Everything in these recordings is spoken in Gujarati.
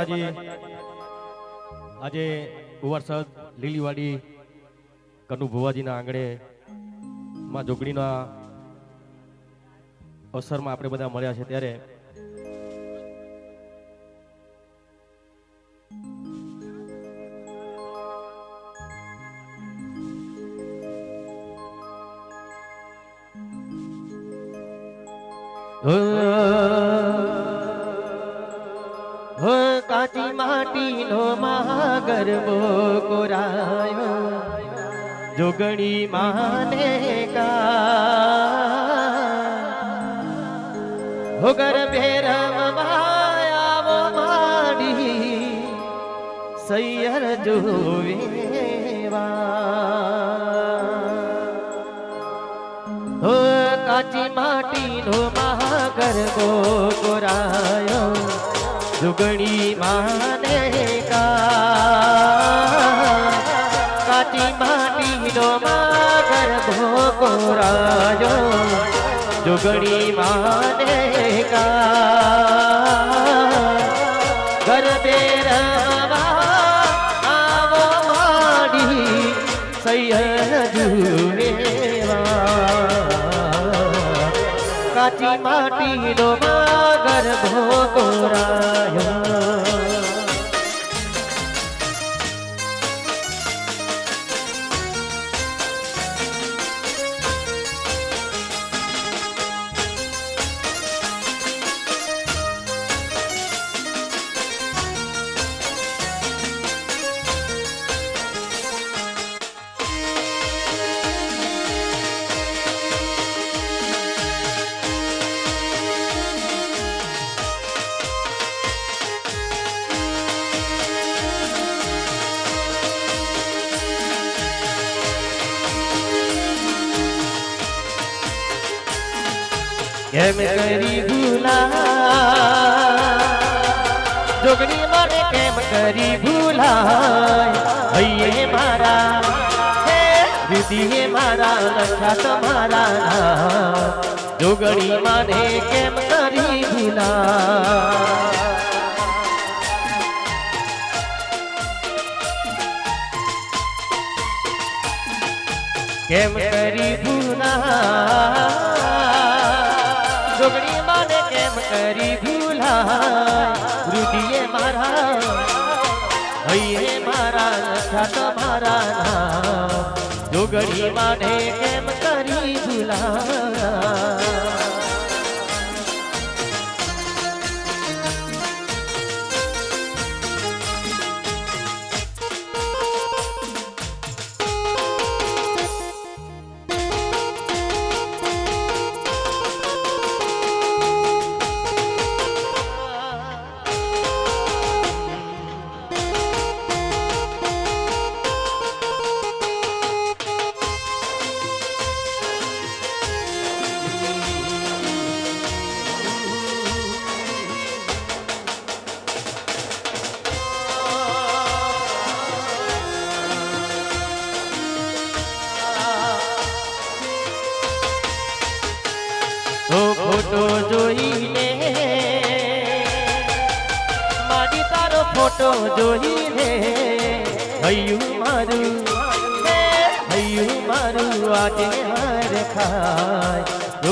માતાજી, આજે ઉવારસદ લીલીવાડી કનુ ભુવાજીના આંગણે માં જોગણીના અવસરમાં આપણે બધા મળ્યા છે ત્યારે હો કાચી માટીનો મહાગરબો કોરાયો જોગણી માને કા હો ગરભે રમવાયાવો માડી, સૈયર જોવેવા. હો કાચી માટીનો મહાગરબો કોરાયો જુગણી માને કાચી માટીનો મહાગરબો કોરાયો સુગણી માને કા ગરબે રવા આવો માડી સૈયર માટીનો માગર ભોગોરાયો મને કેમ કરી ભૂલાય હૈયે મારા હે વિધિએ મારા લખા તમારા નામ. જોગણી મને કેમ કરી ભૂલા કેમ કરી ભૂલા જોગણી માને કેમ કરી ભૂલા મારા હૈયે મારા લખા તમારા નામ. જોગણી માને કેમ કરી ભૂલા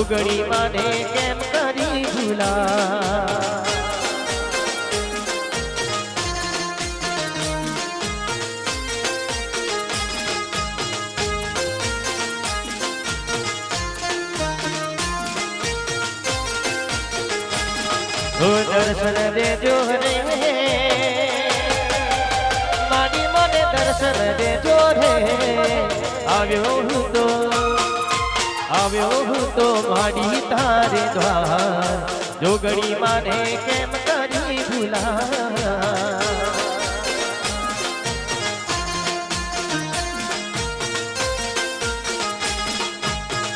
ખાય મને કેમ કરી ભૂલા? દર્શન દેજો રે. મારી મને દર્શન દેજો રે. આવ્યો હું તો આવ્યો હું તો મારી તારે દ્વાર જોગણી માને કેમ કરી ભૂલા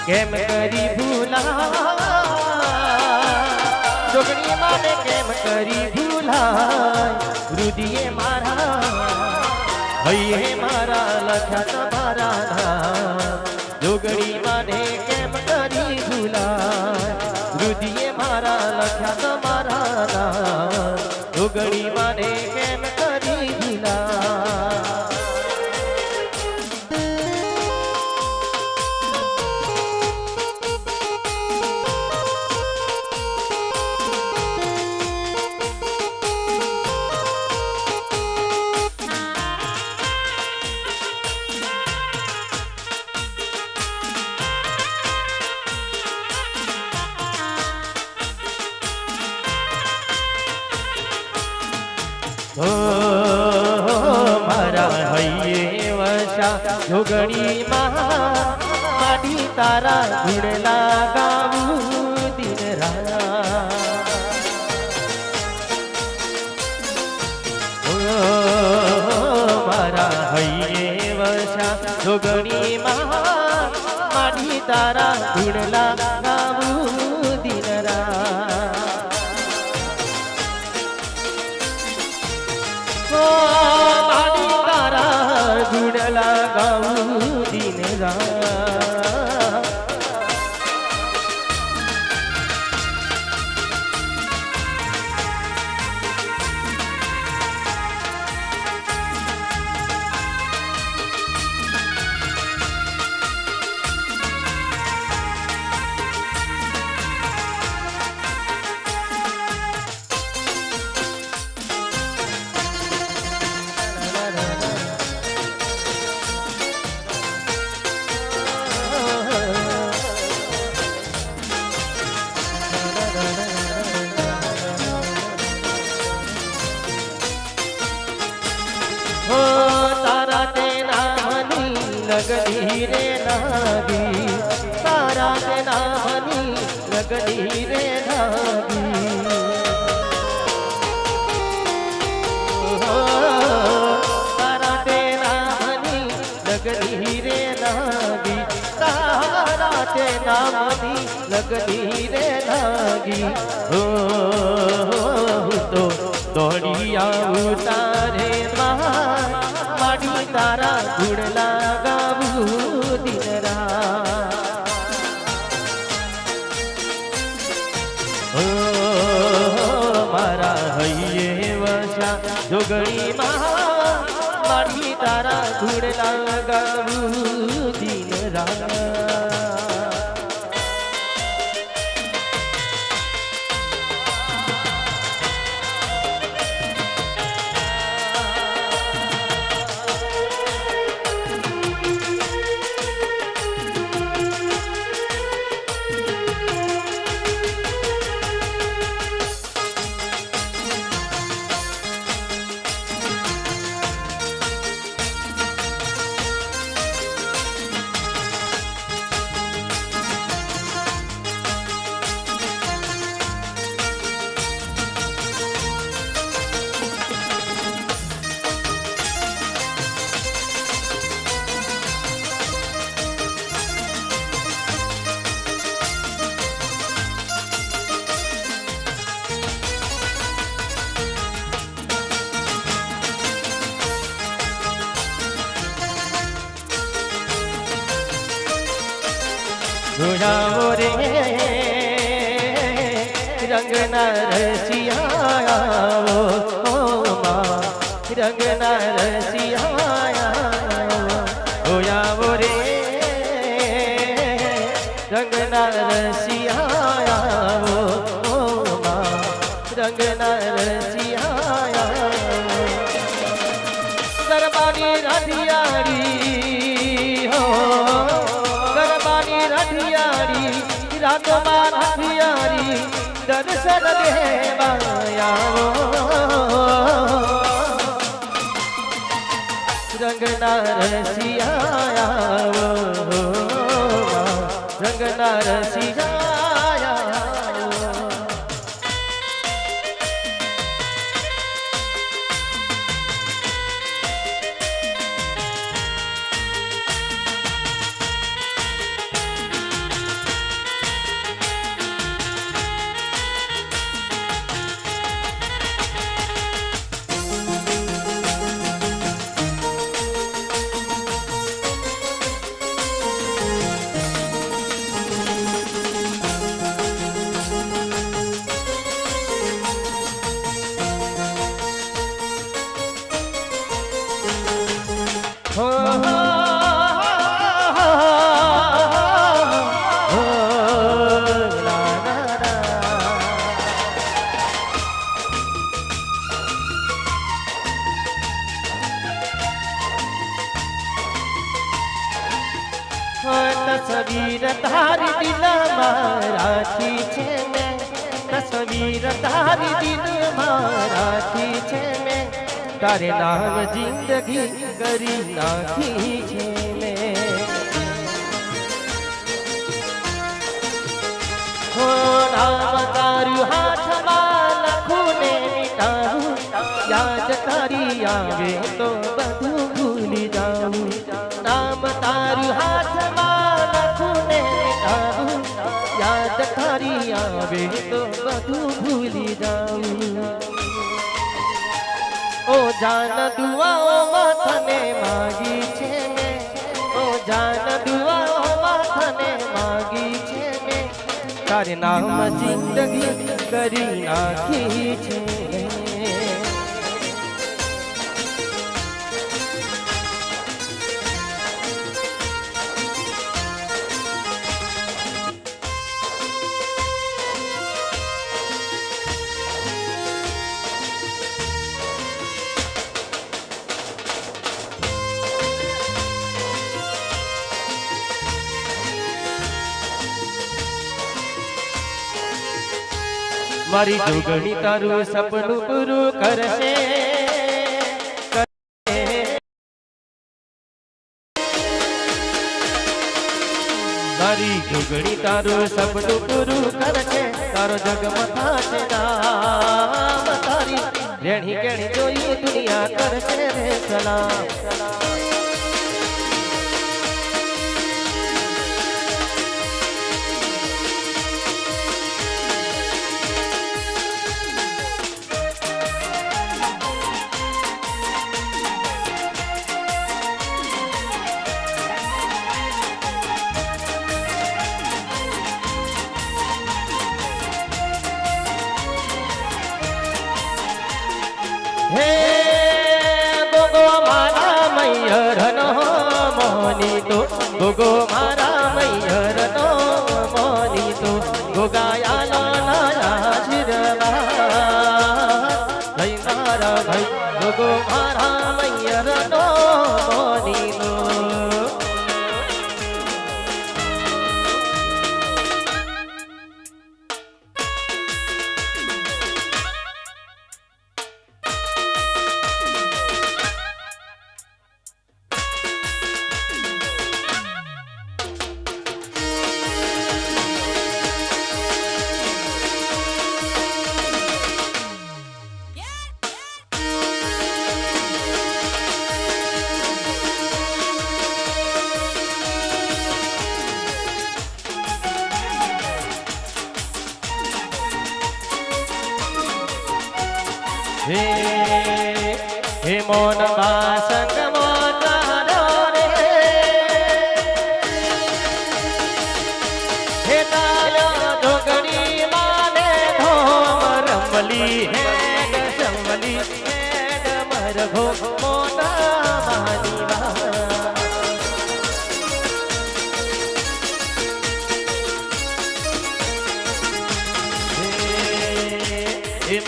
કેમ કરી ભૂલા જોગણી માને કેમ કરી ભૂલાય રુધિએ મારા હૈયે મારા લખ્યા તમારા નામ જોગણી માને કેમ કરી ભૂલાય? રુધિએ મારા લખ્યા તમારા નામ. માને કેમ કરી ભૂલા જોગણી માં માડી તારા ગુણલા ગાવું દિન ઓ મારા હૈયે વસા જોગણી માં માડી તારા ગુણલા તારા લગડી રે નાગી તારા કે નાની રગડી રે નાગી તારા તે નાની રગડી રે નાગી તારા તે નાની રગડી રે નાગી તો દોડી આવું તારે મા તારા ગુણ જોગણી મારી તારા ગુણ લગાવું દિન રાત. જોડાવો રે રંગના રસિયા રંગના રસિયાવો દર્શન દેવાયાવો રંગના રસિયાવો રંગના રસિયાવો તસવીર તારી દિલમાં રાખી છે મેં. તસવીર તારી દિલમાં રાખી છે મેં. તારે નામ જિંદગી કરી નાખી છે મેં. હો નામ તારું હાથમાં લખું ને મીઠારું યાદ તારી આવે તો તારી આવે તો બધું ભૂલી જાઉં. ઓ જાન દુઆઓમાં તને માગી છે ઓ જાન દુઆઓમાં તને માગી છે તારે નામ જિંદગી કરી નાખી છે. મારી જોગણી તારું સપનું પૂરું કરશે. મારી જોગણી તારું સપનું પૂરું કરશે તારો જગમાં થશે નામ, તારી રેણી કેણી જોયું દુનિયા કરશે રે સલામ હે મોની તો ગોગો મારા મૈયરનો મોની તો ગોગાયાનો નાયા આશીર્વાદ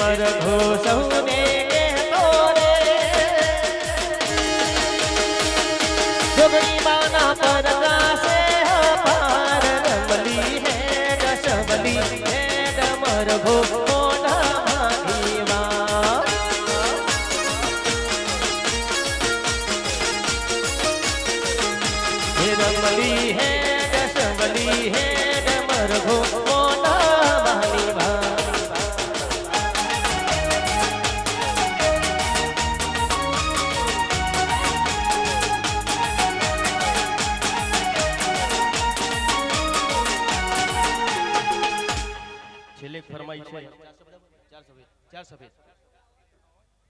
હે મર ચાર સફેદ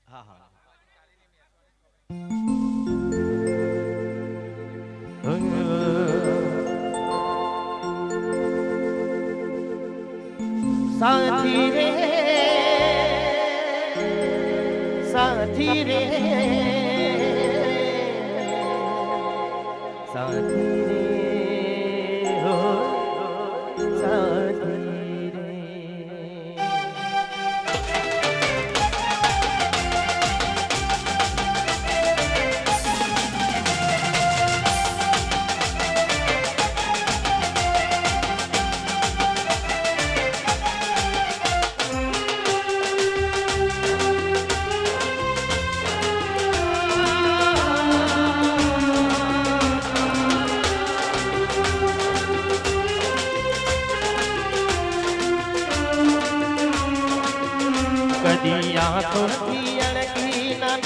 હા હા. સાથી રે સાથી રે. રડી આંખોથી અણકી ના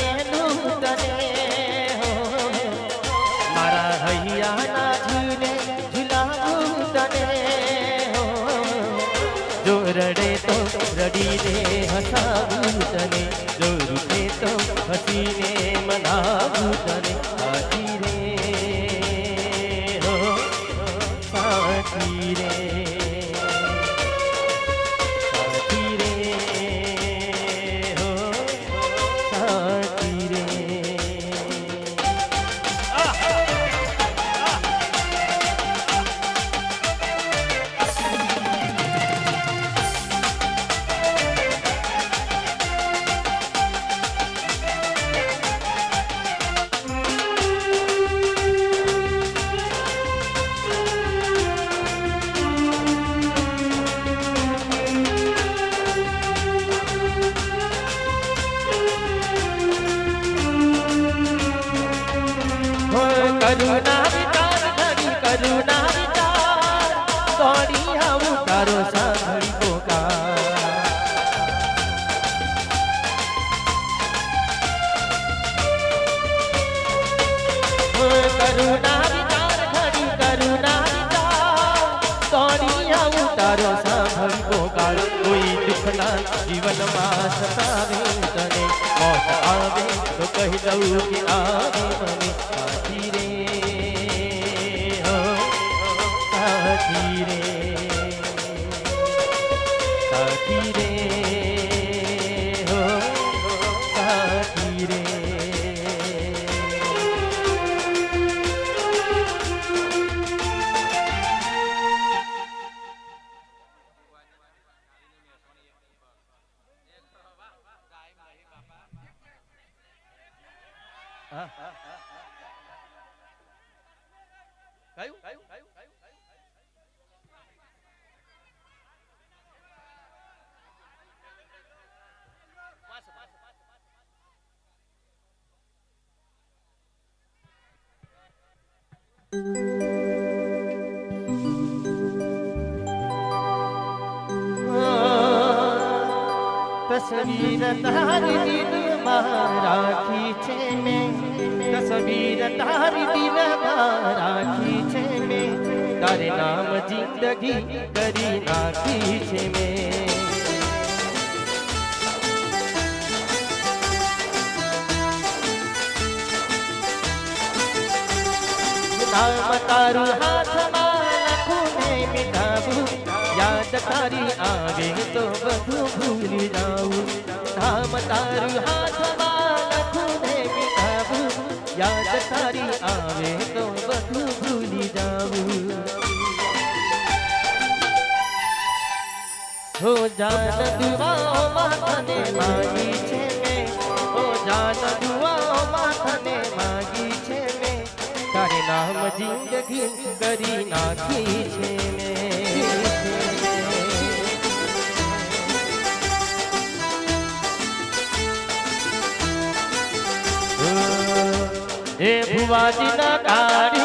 સાથી તસવીર તારી દિલમાં રાખી છે મેં તસવીર તારી દિલમાં રાખી છે મેં તારે નામ જિંદગી કરી નાખી છે મેં તારું હાથમાં તારી આવે તો બધું ભૂલી જાઉં. નામ તારું હાથમાં લખું યાદ તારી આવે તો બધું ભૂલી જાઉં. હો જાન દુઆઓમાં તને માગી છે મેં. હો જાન દુઆઓમાં તને માગી છે મેં. તારે નામ જિંદગી કરી નાખી છે મેં. એ ભુવાજી ના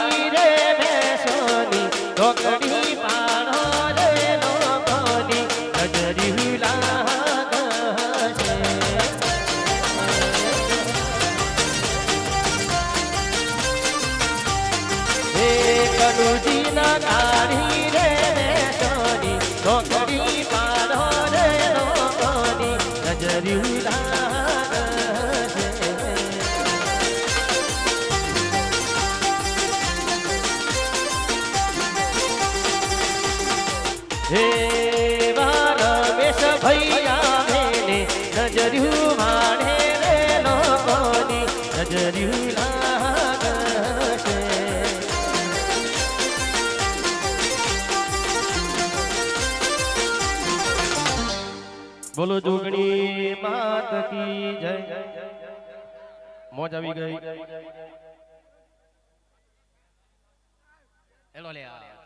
બોલો જોગણી માત કી જય. મોજ આવી ગઈ. હેલો લે આ.